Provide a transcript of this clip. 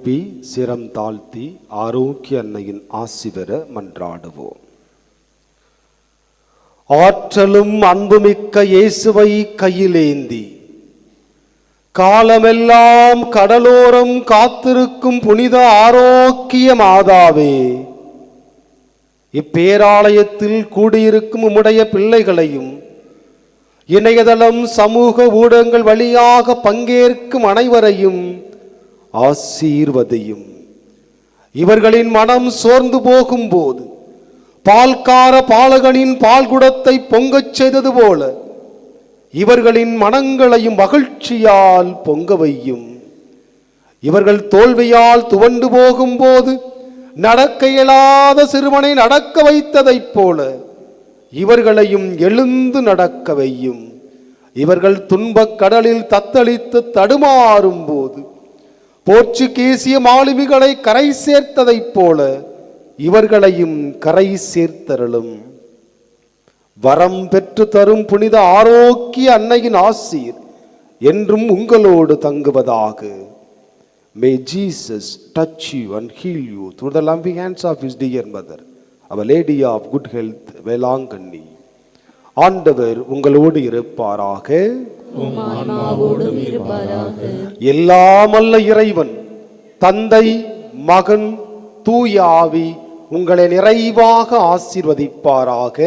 எழுப்பி சிரம் தாழ்த்தி ஆரோக்கிய அன்னையின் ஆசி பெற மன்றாடுவோம். ஆற்றலும் அன்புமிக்க இயேசுவை கையிலேந்தி காலமெல்லாம் கடலோரம் காத்திருக்கும் புனித ஆரோக்கிய மாதாவே இப்பேராலயத்தில் கூடியிருக்கும் உம்முடைய பிள்ளைகளையும் இணையதளம் சமூக ஊடகங்கள் வழியாக பங்கேற்கும் அனைவரையும் ஆசீர்வதையும். இவர்களின் மனம் சோர்ந்து போகும்போது பால்கார பாலகனின் பால்குடத்தை பொங்கச் செய்தது போல இவர்களின் மனங்களையும் மகிழ்ச்சியால் பொங்க வையும். இவர்கள் தோல்வியால் துவண்டு போகும்போது நடக்க இயலாத சிறுவனை நடக்க வைத்ததைப் போல இவர்களையும் எழுந்து நடக்க வையும். இவர்கள் துன்பக் கடலில் தத்தளித்து தடுமாறும் போது போர்ச்சுகேசிய மாலுமிகளை கரை சேர்த்ததைப் போல இவர்களையும் கரை சேர்த்தருளும். வரம் பெற்று தரும் புனித ஆரோக்கிய அன்னையின் ஆசீர் என்றும் உங்களோடு தங்குவதாக. May Jesus touch you and heal you through the loving hands of his dear mother our lady of good health Velankanni ஆண்டவர் உங்களோடு இருப்பாராக. எல்லாமல்ல இறைவன் தந்தை மகன் தூய ஆவி உங்களை நிறைவாக ஆசீர்வதிப்பாராக.